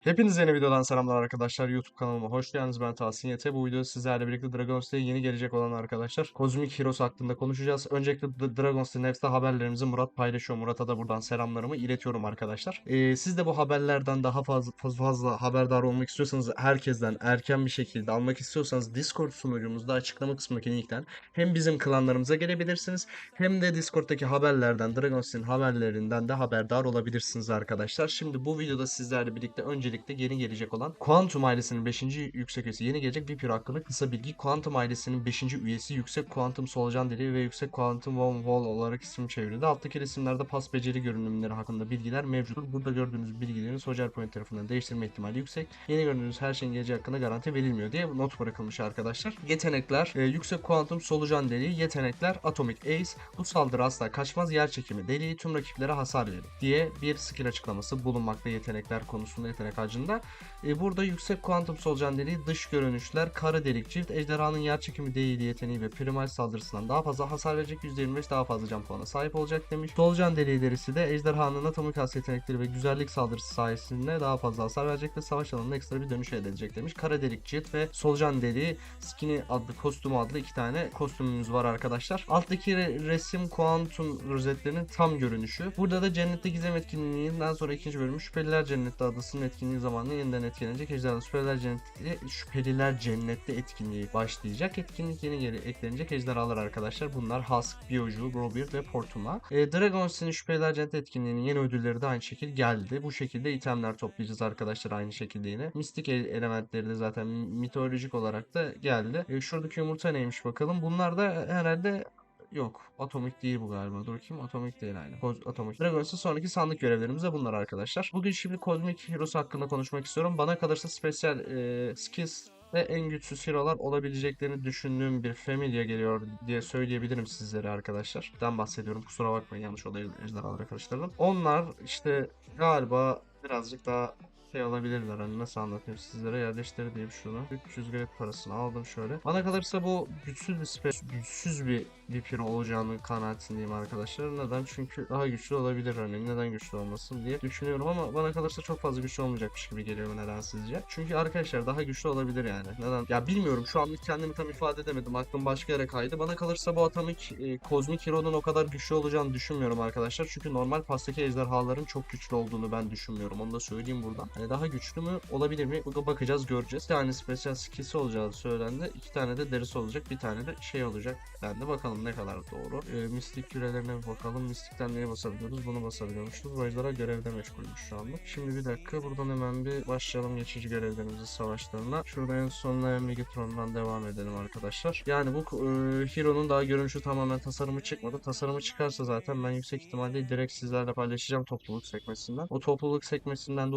Hepinize yeni videodan selamlar arkadaşlar. YouTube kanalıma hoş geldiniz. Ben Tahsin Yete. Bu videoda sizlerle birlikte Dragon's Day yeni gelecek olan arkadaşlar. Cosmic Heroes hakkında konuşacağız. Öncelikle D- Dragon's Day Next'te haberlerimizi Murat paylaşıyor. Murat'a da buradan selamlarımı iletiyorum arkadaşlar. Ee, siz de bu haberlerden daha fazla, fazla haberdar olmak istiyorsanız herkesten erken bir şekilde almak istiyorsanız Discord sunucumuzda açıklama kısmındaki linkten hem bizim klanlarımıza gelebilirsiniz hem de Discord'daki haberlerden, Dragon's Day'in haberlerinden de haberdar olabilirsiniz arkadaşlar. Şimdi bu videoda sizlerle birlikte öncelikle yeni gelecek olan Quantum ailesinin 5. yüksek üyesi yeni gelecek bir pür hakkında kısa bilgi. Quantum ailesinin 5. üyesi Yüksek Kuantum Solucan Deliği ve Yüksek Kuantum Wall olarak isim çevrildi. Alttaki resimlerde pas beceri görünümleri hakkında bilgiler mevcuttur. Burada gördüğünüz bilgilerin Socer Point tarafından değiştirme ihtimali yüksek. Yeni gördüğünüz her şeyin geleceği hakkında garanti verilmiyor diye not bırakılmış arkadaşlar. Yetenekler e, Yüksek Kuantum Solucan Deliği, yetenekler Atomic Ace, bu saldırı asla kaçmaz yer çekimi deliği tüm rakiplere hasar verir diye bir skill açıklaması bulunmakta yetenekler konusunda yetenek ağacında. E, burada yüksek kuantum solucan deliği, dış görünüşler, kara delik çift, ejderhanın yer çekimi değili yeteneği ve primal saldırısından daha fazla hasar verecek %25 daha fazla can puanına sahip olacak demiş. Solucan deliği derisi de ejderhanın atomik has yetenekleri ve güzellik saldırısı sayesinde daha fazla hasar verecek ve savaş alanında ekstra bir dönüş elde edecek demiş. Kara delik cilt ve solucan deliği skinny adlı kostümü adlı iki tane kostümümüz var arkadaşlar. Alttaki re- resim kuantum rozetlerinin tam görünüşü. Burada da cennette gizem etkinliğinden sonra ikinci bölüm şüpheliler cennette adasının etkinliği zamanında yeniden etkilenecek. Ejderha şüpheliler cennette şüpheliler cennette etkinliği başlayacak. Etkinlik yeni geri eklenecek ejderhalar arkadaşlar. Bunlar Husk, Bioju, Robir ve Portuma. E, Dragon's'in şüpheliler cennette etkinliğinin yeni ödülleri de aynı şekilde geldi. Bu şekilde itemler toplayacağız arkadaşlar aynı şekilde yine. Mistik el- elementleri de zaten mitolojik olarak da geldi. E, şuradaki yumurta neymiş bakalım. Bunlar da herhalde Yok. Atomik değil bu galiba. Dur bakayım. Atomik değil aynı. Koz- Atomik. Dragons'un sonraki sandık görevlerimiz de bunlar arkadaşlar. Bugün şimdi Cosmic Heroes hakkında konuşmak istiyorum. Bana kalırsa spesyal e, skills ve en güçsüz hero'lar olabileceklerini düşündüğüm bir Familia geliyor diye söyleyebilirim sizlere arkadaşlar. Ben bahsediyorum. Kusura bakmayın yanlış olayı ejderhalara karıştırdım. Onlar işte galiba birazcık daha şey alabilirler. Hani nasıl anlatayım sizlere? Yerleştir diyeyim şunu. 300 gret parasını aldım şöyle. Bana kalırsa bu güçsüz bir spe güçsüz bir bir piro olacağını kanaatindeyim arkadaşlar. Neden? Çünkü daha güçlü olabilir hani. Neden güçlü olmasın diye düşünüyorum ama bana kalırsa çok fazla güçlü olmayacakmış gibi geliyor neden sizce çünkü arkadaşlar daha güçlü olabilir yani. Neden? Ya bilmiyorum şu anlık kendimi tam ifade edemedim. Aklım başka yere kaydı. Bana kalırsa bu atomik e, kozmik hero'nun o kadar güçlü olacağını düşünmüyorum arkadaşlar. Çünkü normal pastaki ejderhaların çok güçlü olduğunu ben düşünmüyorum. Onu da söyleyeyim buradan Hani daha güçlü mü olabilir mi? Burada bakacağız göreceğiz. Bir tane special skillsi olacağı söylendi. iki tane de derisi olacak. Bir tane de şey olacak. Ben de bakalım ne kadar doğru. Ee, mistik kürelerine bakalım. Mistikten neye basabiliyoruz? Bunu basabiliyormuşuz. Ejderha görevde meşgulmüş şu anda. Şimdi bir dakika. Buradan hemen bir başlayalım geçici görevlerimizi savaşlarına. Şurada en sonuna Megatron'dan devam edelim arkadaşlar. Yani bu e, Hero'nun daha görünüşü tamamen tasarımı çıkmadı. Tasarımı çıkarsa zaten ben yüksek ihtimalle direkt sizlerle paylaşacağım topluluk sekmesinden. O topluluk sekmesinden de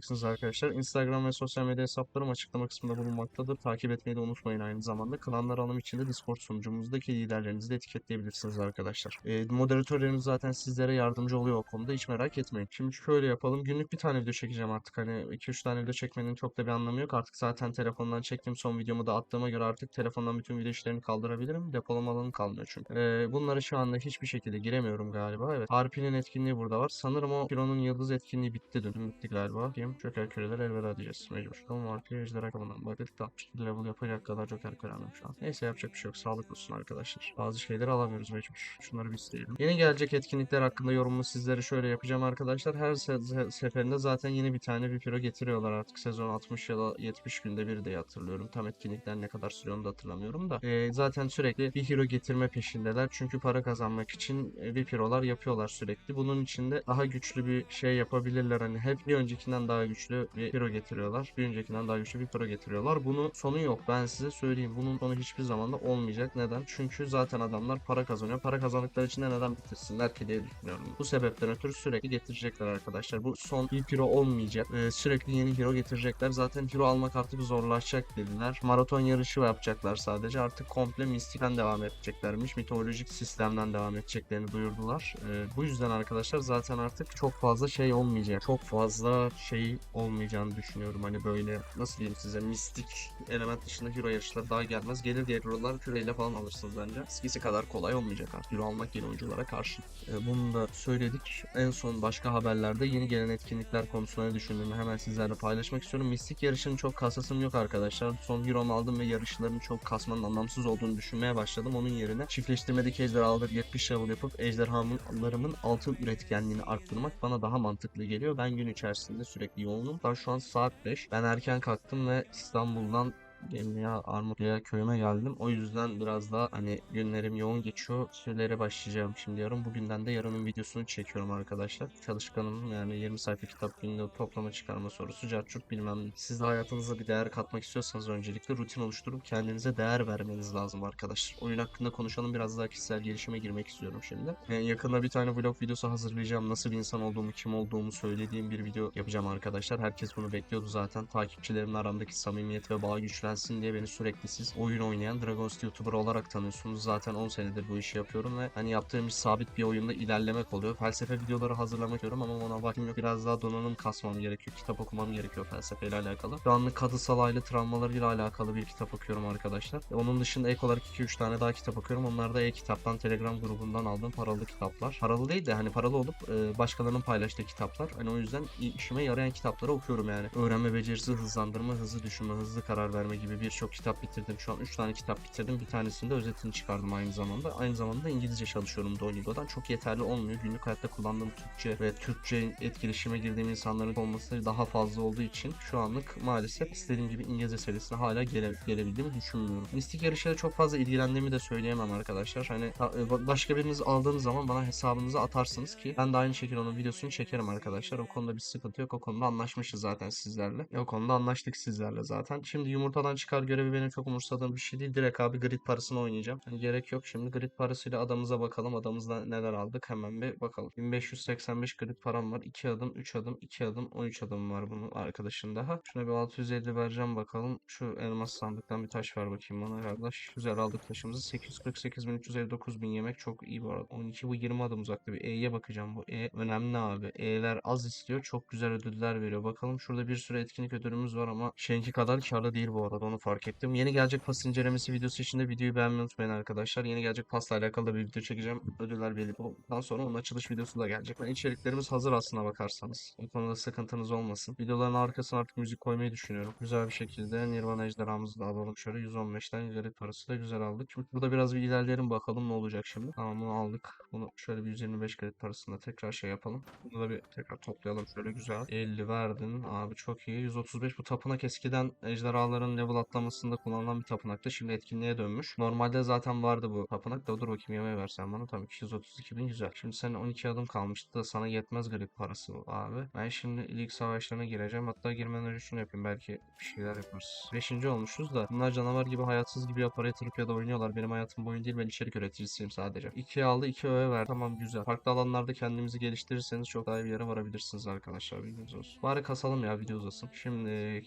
ulaşabileceksiniz arkadaşlar. Instagram ve sosyal medya hesaplarım açıklama kısmında bulunmaktadır. Takip etmeyi de unutmayın aynı zamanda. Klanlar alım için de Discord sunucumuzdaki liderlerinizi de etiketleyebilirsiniz arkadaşlar. E, moderatörlerimiz zaten sizlere yardımcı oluyor o konuda. Hiç merak etmeyin. Şimdi şöyle yapalım. Günlük bir tane video çekeceğim artık. Hani 2-3 tane video çekmenin çok da bir anlamı yok. Artık zaten telefondan çektiğim son videomu da attığıma göre artık telefondan bütün video işlerini kaldırabilirim. Depolama alanı kalmıyor çünkü. E, bunları şu anda hiçbir şekilde giremiyorum galiba. Evet. Harpi'nin etkinliği burada var. Sanırım o Piro'nun yıldız etkinliği bitti dün. Bitti galiba. Diyeyim. Joker küreler elveda diyeceğiz. Mecbur. Tamam Harpi ejderha. Baktık da 62 level yapacak kadar Joker kürendim şu an. Neyse yapacak bir şey yok. Sağlık olsun arkadaşlar. Bazı şeyleri alamıyoruz mecbur. Şunları bir isteyelim. Yeni gelecek etkinlikler hakkında yorumumu sizlere şöyle yapacağım arkadaşlar. Her se- se- seferinde zaten yeni bir tane bir piro getiriyorlar artık. Sezon 60 ya da 70 günde bir diye hatırlıyorum. Tam etkinlikler ne kadar sürüyor onu da hatırlamıyorum da. Ee, zaten sürekli bir hero getirme peşindeler. Çünkü para kazanmak için e, bir pirolar yapıyorlar sürekli. Bunun için de daha güçlü bir şey yapabilirler. Hani hep bir öncekinden daha güçlü bir piro getiriyorlar. Bir öncekinden daha güçlü bir piro getiriyorlar. Bunun sonu yok. Ben size söyleyeyim. Bunun sonu hiçbir zaman da olmayacak. Neden? Çünkü zaten adamlar para kazanıyor. Para kazandıkları için de neden bitirsinler ki diye düşünüyorum. Bu sebepten ötürü sürekli getirecekler arkadaşlar. Bu son bir hero olmayacak. Ee, sürekli yeni hero getirecekler. Zaten hero almak artık zorlaşacak dediler. Maraton yarışı yapacaklar sadece. Artık komple mistikten devam edeceklermiş. Mitolojik sistemden devam edeceklerini duyurdular. Ee, bu yüzden arkadaşlar zaten artık çok fazla şey olmayacak. Çok fazla şey olmayacağını düşünüyorum. Hani böyle nasıl diyeyim size mistik element dışında hero yarışları daha gelmez. Gelir diye hero'lar küreyle falan alırsınız bence. eskisi kadar kolay olmayacak artık. Euro almak yeni oyunculara karşı. E, bunu da söyledik. En son başka haberlerde yeni gelen etkinlikler konusunda ne düşündüğümü hemen sizlerle paylaşmak istiyorum. Mistik yarışının çok kasasım yok arkadaşlar. Son Euro'mu aldım ve yarışların çok kasmanın anlamsız olduğunu düşünmeye başladım. Onun yerine çiftleştirmedeki ejderhaları 70 level yapıp ejderhalarımın altın üretkenliğini arttırmak bana daha mantıklı geliyor. Ben gün içerisinde sürekli yoğunum. Şu an saat 5. Ben erken kalktım ve İstanbul'dan Gemliğe Armutlu'ya köyüme geldim. O yüzden biraz daha hani günlerim yoğun geçiyor. Sürelere başlayacağım şimdi yarın. Bugünden de yarının videosunu çekiyorum arkadaşlar. Çalışkanım yani 20 sayfa kitap günde toplama çıkarma sorusu carçurt bilmem ne. Siz de hayatınıza bir değer katmak istiyorsanız öncelikle rutin oluşturup kendinize değer vermeniz lazım arkadaşlar. Oyun hakkında konuşalım biraz daha kişisel gelişime girmek istiyorum şimdi. Yani yakında bir tane vlog videosu hazırlayacağım. Nasıl bir insan olduğumu, kim olduğumu söylediğim bir video yapacağım arkadaşlar. Herkes bunu bekliyordu zaten. Takipçilerimin aramdaki samimiyet ve bağ güçlensin diye beni sürekli siz oyun oynayan Dragons YouTuber olarak tanıyorsunuz. Zaten 10 senedir bu işi yapıyorum ve hani yaptığım iş sabit bir oyunda ilerlemek oluyor. Felsefe videoları hazırlamak istiyorum ama ona vaktim yok. Biraz daha donanım kasmam gerekiyor. Kitap okumam gerekiyor felsefeyle alakalı. Şu anlık kadısal aile travmalarıyla alakalı bir kitap okuyorum arkadaşlar. Ve onun dışında ek olarak 2-3 tane daha kitap okuyorum. Onlar da e-kitaptan Telegram grubundan aldığım paralı kitaplar. Paralı değil de hani paralı olup e, başkalarının paylaştığı kitaplar. Hani o yüzden işime yarayan kitapları okuyorum yani. Öğrenme becerisi, hızlandırma, hızlı düşünme, hızlı karar verme gibi birçok kitap bitirdim. Şu an 3 tane kitap bitirdim. Bir tanesinde özetini çıkardım aynı zamanda. Aynı zamanda İngilizce çalışıyorum Duolingo'dan. Çok yeterli olmuyor. Günlük hayatta kullandığım Türkçe ve Türkçe etkileşime girdiğim insanların olması daha fazla olduğu için şu anlık maalesef istediğim gibi İngilizce seviyesine hala gele, gelebildiğimi düşünmüyorum. Mistik yarışlara çok fazla ilgilendiğimi de söyleyemem arkadaşlar. Hani e, başka biriniz aldığınız zaman bana hesabınızı atarsınız ki ben de aynı şekilde onun videosunu çekerim arkadaşlar. O konuda bir sıkıntı yok. O konuda anlaşmışız zaten sizlerle. O konuda anlaştık sizlerle zaten. Şimdi yumurtadan çıkar görevi benim çok umursadığım bir şey değil. Direkt abi grid parasını oynayacağım. Hani gerek yok. Şimdi grid parasıyla adamıza bakalım. Adamızda neler aldık hemen bir bakalım. 1585 grid param var. 2 adım, 3 adım, 2 adım, 13 adım var bunun arkadaşın daha. Şuna bir 650 vereceğim bakalım. Şu elmas sandıktan bir taş ver bakayım bana kardeş. Güzel aldık taşımızı. 848.359 bin yemek çok iyi bu arada. 12 bu 20 adım uzakta bir E'ye bakacağım. Bu E önemli abi. E'ler az istiyor. Çok güzel ödüller veriyor. Bakalım şurada bir sürü etkinlik ödülümüz var ama şeyinki kadar karlı değil bu arada. Onu fark ettim. Yeni gelecek pas incelemesi videosu için de videoyu beğenmeyi unutmayın arkadaşlar. Yeni gelecek pasla alakalı da bir video çekeceğim. Ödüller belli olduktan sonra onun açılış videosu da gelecek. Yani içeriklerimiz hazır aslına bakarsanız. Bu konuda sıkıntınız olmasın. Videoların arkasına artık müzik koymayı düşünüyorum. Güzel bir şekilde Nirvana ejderhamızı da alalım. Şöyle 115'ten ileri parası da güzel aldık. Şimdi burada biraz bir ilerleyelim bakalım ne olacak şimdi. Tamam bunu aldık. Bunu şöyle bir 125 kredi parasında tekrar şey yapalım. Bunu da bir tekrar toplayalım şöyle güzel. 50 verdin. Abi çok iyi. 135 bu tapınak eskiden ejderhaların level atlamasında kullanılan bir tapınaktı. Şimdi etkinliğe dönmüş. Normalde zaten vardı bu tapınak da dur bakayım yemeğe versen bana. Tamam 232 bin güzel. Şimdi senin 12 adım kalmıştı da sana yetmez grip parası abi. Ben şimdi lig savaşlarına gireceğim. Hatta girmeden önce şunu yapayım. Belki bir şeyler yaparız. 5. olmuşuz da bunlar canavar gibi hayatsız gibi yapar yatırıp ya da oynuyorlar. Benim hayatım boyun değil ben içerik üreticisiyim sadece. 2 aldı 2 öğe ver. Tamam güzel. Farklı alanlarda kendimizi geliştirirseniz çok daha iyi bir yere varabilirsiniz arkadaşlar. Bilginiz olsun. Bari kasalım ya video uzasın. Şimdi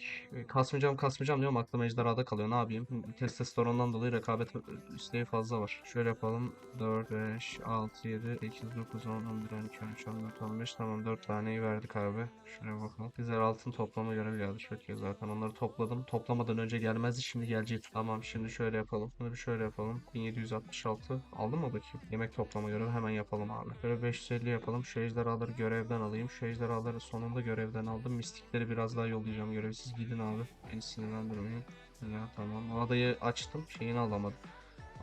kasmayacağım kasmayacağım diyorum aklım ejderhada kalıyor. Ne yapayım? Testosterondan dolayı rekabet isteği fazla var. Şöyle yapalım. 4, 5, 6, 7, 8, 9, 10, 11, 12, 13, 14, 15. Tamam 4 taneyi verdik abi. Şuraya bakalım. Bizler altın toplama görevi geldi. Çok iyi zaten. Onları topladım. Toplamadan önce gelmezdi. Şimdi gelecek. Tamam şimdi şöyle yapalım. Bunu bir şöyle yapalım. 1766. Aldın mı bakayım? Yemek toplama görevi hemen yapalım abi. Böyle 550 yapalım. Şu ejderhaları görevden alayım. Şu ejderhaları sonunda görevden aldım. Mistikleri biraz daha yollayacağım. Görevsiz gidin abi. Beni sinirlendirmeyin. Ya tamam. Adayı açtım. Şeyini alamadım.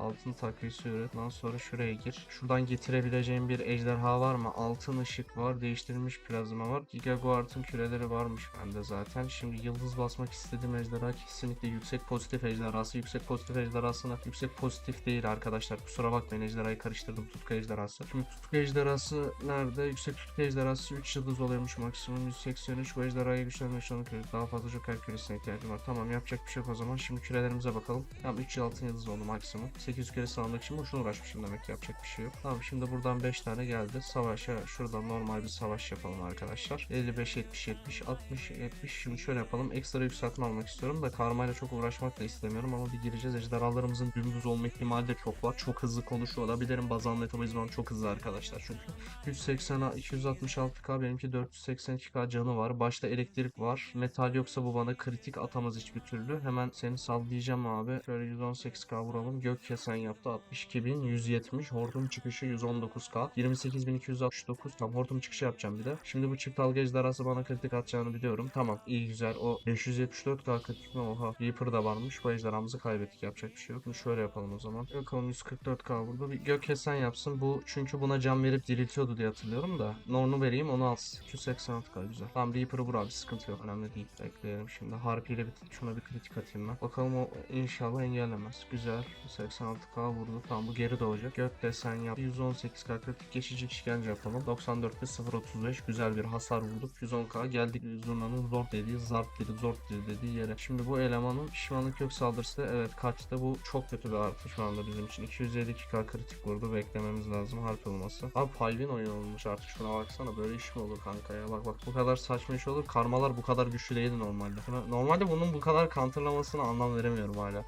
Altın takviyesi üret. Ondan sonra şuraya gir. Şuradan getirebileceğim bir ejderha var mı? Altın ışık var. Değiştirilmiş plazma var. Gigaguard'ın küreleri varmış bende zaten. Şimdi yıldız basmak istediğim ejderha kesinlikle yüksek pozitif ejderhası. Yüksek pozitif ejderhasına yüksek pozitif değil arkadaşlar. Kusura bakmayın ejderhayı karıştırdım. Tutku ejderhası. Şimdi tutku ejderhası nerede? Yüksek tutku ejderhası 3 yıldız oluyormuş maksimum 183. Bu ejderhayı güçlenme şanı küre. Daha fazla joker küresine ihtiyacım var. Tamam yapacak bir şey yok o zaman. Şimdi kürelerimize bakalım. Tamam 3 altın yıldız oldu maksimum. 8 kere sağlamak için boşuna uğraşmışım demek yapacak bir şey yok. Tamam şimdi buradan 5 tane geldi. Savaşa şuradan normal bir savaş yapalım arkadaşlar. 55 70 70 60 70 şimdi şöyle yapalım. Ekstra yükseltme almak istiyorum da karmayla çok uğraşmak da istemiyorum ama bir gireceğiz. Ejderhalarımızın dümdüz olma ihtimali de çok var. Çok hızlı konuşuyor olabilirim. Bazal metabolizmam çok hızlı arkadaşlar çünkü. 180 266k benimki 482k canı var. Başta elektrik var. Metal yoksa bu bana kritik atamaz hiçbir türlü. Hemen seni sallayacağım abi. Şöyle 118k vuralım. Gök kesen yaptı 62.170. Hortum çıkışı 119k. 28.269. Tam hortum çıkışı yapacağım bir de. Şimdi bu çift dalga ejderhası bana kritik atacağını biliyorum. Tamam iyi güzel. O 574k kritik mi? Oha. Reaper da varmış. Bu ejderhamızı kaybettik. Yapacak bir şey yok. Şimdi şöyle yapalım o zaman. Bakalım 144k burada. Bir gök kesen yapsın. Bu çünkü buna can verip diriltiyordu diye hatırlıyorum da. Nornu vereyim onu alsın. 286k güzel. Tamam Reaper'ı vur abi. Sıkıntı yok. Önemli değil. Bekleyelim şimdi. Harpy ile bir, şuna bir kritik atayım ben. Bakalım o inşallah engellemez. Güzel. 86k vurdu. Tamam bu geri doğacak. Gök desen yap. 118k kritik geçici işkence yapalım. 94 ve 035 güzel bir hasar vurduk. 110k geldik Zurna'nın zor dediği zarp dedi zor dedi dediği yere. Şimdi bu elemanın pişmanlık yok saldırısı evet kaçtı. Bu çok kötü bir artı şu anda bizim için. 252k kritik vurdu. Beklememiz lazım harp olması. Abi Five'in oyun olmuş artık şuna baksana. Böyle iş mi olur kanka ya? Bak bak bu kadar saçma iş olur. Karmalar bu kadar güçlü değildi normalde. Normalde bunun bu kadar counterlamasına anlam veremiyorum hala.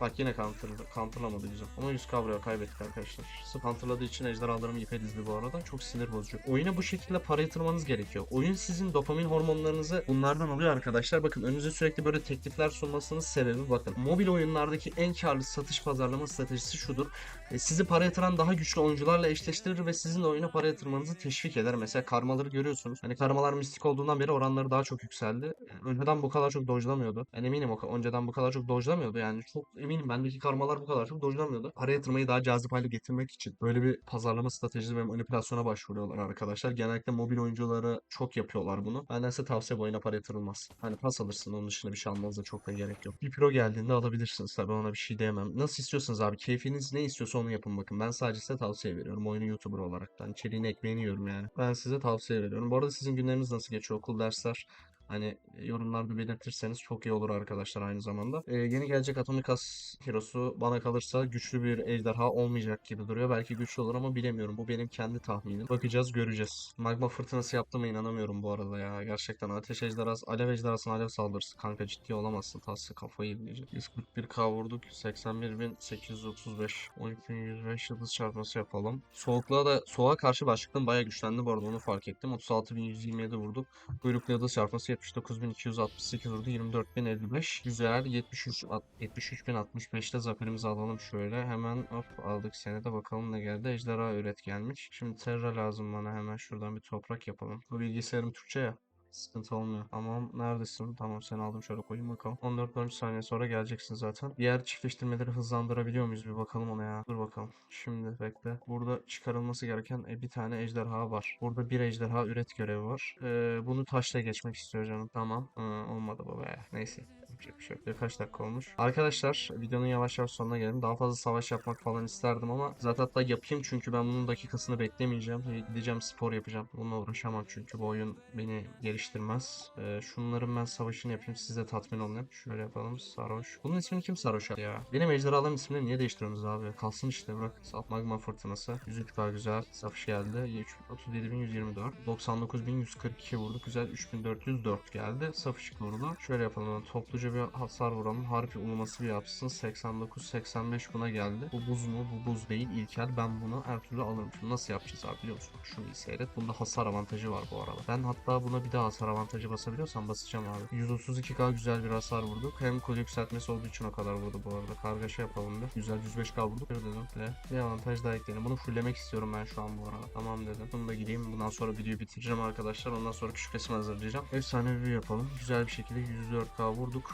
Bak yine counter, counterlamadı güzel. Ama 100 buraya kaybettik arkadaşlar. Sırf counterladığı için ejderhalarım ipe dizdi bu arada. Çok sinir bozucu. Oyuna bu şekilde para yatırmanız gerekiyor. Oyun sizin dopamin hormonlarınızı bunlardan alıyor arkadaşlar. Bakın önünüze sürekli böyle teklifler sunmasının sebebi bakın. Mobil oyunlardaki en karlı satış pazarlama stratejisi şudur. E, sizi para yatıran daha güçlü oyuncularla eşleştirir ve sizin de oyuna para yatırmanızı teşvik eder. Mesela karmaları görüyorsunuz. Hani karmalar mistik olduğundan beri oranları daha çok yükseldi. Yani önceden bu kadar çok dojlamıyordu. Ben eminim o önceden bu kadar çok dojlamıyordu. Yani çok eminim bendeki karmalar bu kadar çok dojlamıyordu. Para yatırmayı daha cazip hale getirmek için böyle bir pazarlama stratejisi ve manipülasyona başvuruyorlar arkadaşlar. Genellikle mobil oyuncuları çok yapıyorlar bunu. Benden size tavsiye bu oyuna para yatırılmaz. Hani pas alırsın onun dışında bir şey almanıza çok da gerek yok. Bir pro geldiğinde alabilirsiniz tabii ona bir şey diyemem. Nasıl istiyorsanız abi keyfiniz ne istiyorsa onu yapın bakın. Ben sadece size tavsiye veriyorum. Oyunu YouTuber olarak. Ben içeriğini ekmeğini yiyorum yani. Ben size tavsiye veriyorum. Bu arada sizin günleriniz nasıl geçiyor? Okul, dersler? Hani e, yorumlarda belirtirseniz çok iyi olur arkadaşlar aynı zamanda. Ee, yeni gelecek Atomic As Hero'su bana kalırsa güçlü bir ejderha olmayacak gibi duruyor. Belki güçlü olur ama bilemiyorum. Bu benim kendi tahminim. Bakacağız göreceğiz. Magma fırtınası yaptığıma inanamıyorum bu arada ya. Gerçekten ateş ejderhası, alev ejderhasına alev saldırısı. Kanka ciddi olamazsın. Taslı kafayı yiyecek. 141k vurduk. 81.835. 12.105 yıldız çarpması yapalım. Soğukluğa da soğuğa karşı başlıktan bayağı güçlendi bu arada onu fark ettim. 36.127 vurduk. Kuyruklu yıldız çarpması 79.268 vurdu. 24.055. Güzel. 73 at- 73.065'te zaferimizi alalım şöyle. Hemen hop aldık seni de bakalım ne geldi. Ejderha üret gelmiş. Şimdi Terra lazım bana. Hemen şuradan bir toprak yapalım. Bu bilgisayarım Türkçe ya. Sıkıntı olmuyor. Tamam neredesin? Tamam seni aldım şöyle koyayım bakalım. 14 13 saniye sonra geleceksin zaten. Diğer çiftleştirmeleri hızlandırabiliyor muyuz? Bir bakalım ona ya. Dur bakalım. Şimdi bekle. Burada çıkarılması gereken e, bir tane ejderha var. Burada bir ejderha üret görevi var. Ee, bunu taşla geçmek istiyor canım. Tamam. Ee, olmadı baba ya. Neyse. Yapacak bir şey yok. Kaç dakika olmuş? Arkadaşlar videonun yavaş yavaş sonuna gelelim. Daha fazla savaş yapmak falan isterdim ama zaten hatta yapayım çünkü ben bunun dakikasını beklemeyeceğim. Gideceğim spor yapacağım. Bununla uğraşamam çünkü bu oyun beni geliştirmez. Ee, şunların ben savaşını yapayım. Siz de tatmin olun. Şöyle yapalım. Sarhoş. Bunun ismini kim sarhoş ya? Benim ejderhaların ismini niye değiştiriyorsunuz abi? Kalsın işte bırak. Salt magma fırtınası. 103k güzel. Savaş geldi. 37.124. 99.142 vurdu. Güzel. 3404 geldi. Safışık vurdu. Şöyle yapalım. Topluca bir hasar vuralım. Harpi uluması bir yapsın. 89-85 buna geldi. Bu buz mu? Bu buz değil. İlkel. Ben bunu her türlü alırım. Şimdi nasıl yapacağız abi biliyor musun? Şunu iyi seyret. Bunda hasar avantajı var bu arada. Ben hatta buna bir daha hasar avantajı basabiliyorsam basacağım abi. 132k güzel bir hasar vurduk. Hem kol yükseltmesi olduğu için o kadar vurdu bu arada. Kargaşa yapalım bir. Güzel 105k vurduk. Dedim. Ve bir avantaj daha ekleyelim. Bunu fulllemek istiyorum ben şu an bu arada. Tamam dedim. Bunu da gideyim. Bundan sonra videoyu bitireceğim arkadaşlar. Ondan sonra küçük resim hazırlayacağım. Efsane bir yapalım. Güzel bir şekilde 104k vurduk.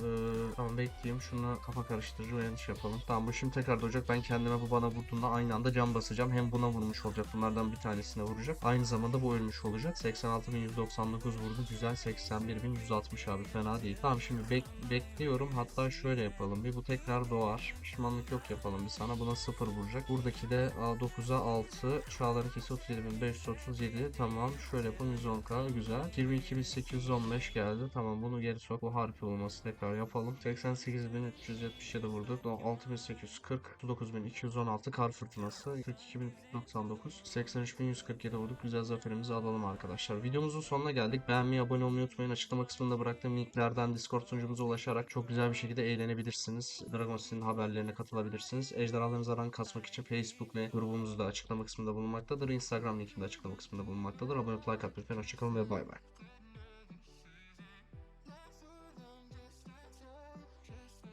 Ee, tamam bekleyeyim. Şuna kafa karıştırıcı ve yanlış yapalım. Tamam bu şimdi tekrar doğacak. Ben kendime bu bana vurduğunda aynı anda cam basacağım. Hem buna vurmuş olacak. Bunlardan bir tanesine vuracak. Aynı zamanda bu ölmüş olacak. 86.199 vurdu. Güzel 81.160 abi. Fena değil. Tamam şimdi bek- bekliyorum. Hatta şöyle yapalım. Bir bu tekrar doğar. Pişmanlık yok yapalım bir sana. Buna 0 vuracak. Buradaki de 9'a 6. Çağları kesi 37.537. Tamam. Şöyle yapalım. 110k. Güzel. 22.815 geldi. Tamam bunu geri sok. Bu harfi olması tekrar yapalım. 88.377 vurduk. 6.840. 39.216 kar fırtınası. 42.099. 83.147 vurduk. Güzel zaferimizi alalım arkadaşlar. Videomuzun sonuna geldik. Beğenmeyi, abone olmayı unutmayın. Açıklama kısmında bıraktığım linklerden Discord sunucumuza ulaşarak çok güzel bir şekilde eğlenebilirsiniz. Dragon City'nin haberlerine katılabilirsiniz. Ejderhalarınızı aran kasmak için Facebook ve grubumuzu da açıklama kısmında bulunmaktadır. Instagram linkim de açıklama kısmında bulunmaktadır. Abone olup like atmayı unutmayın. Hoşçakalın ve bay bay.